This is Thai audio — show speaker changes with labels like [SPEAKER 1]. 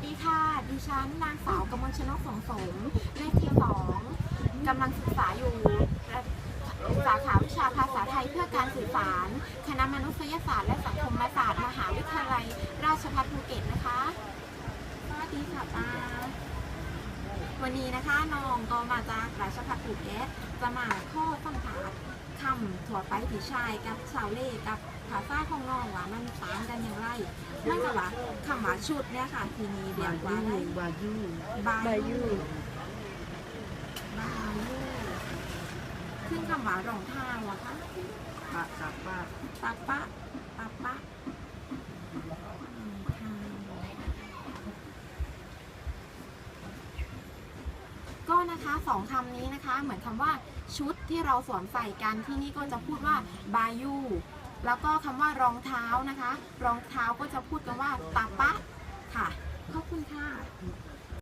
[SPEAKER 1] สดีค่ะ ดิฉันนางสาวกมลชนกสงสม เลขที่สองกำลังศึกษาอยู่ สาขาวิชาภาษาไทยเพื่อการสื่อสาร คณะมนุษยศาสตร์และสังคมศาสตร์ มหาวิทยาลัย ราชภัฏภูเก็ตนะคะสวัสดีค่ะป้าวันนี้นะคะน้องก็มาจะากราชภัฏภูเก็ตจะมาข้อสัมภาษณ์คำถั่วไปที่ชายกับชาวเล่กับภาษาของน้องว่ามันต่างกันอย่างไรเนื่องจากว่าคำว่าชุดเนี่ยค่ะ ทีนี้เรียกว่าอะไร
[SPEAKER 2] วายุ
[SPEAKER 1] บา
[SPEAKER 2] บา
[SPEAKER 1] ยู
[SPEAKER 2] ยุ
[SPEAKER 1] บายูขึ้นคำว่ารองเท้าอะคะ
[SPEAKER 2] ปะกับปะ
[SPEAKER 1] ปะปะปะปะรองเท้า ก็นะคะสองคำนี้นะคะ เหมือนคำว่าชุดที่เราสวมใส่กันที่นี่ก็จะพูดว่าบายูแล้วก็คำว่ารองเท้านะคะ รองเท้าก็จะพูดกันว่าตับ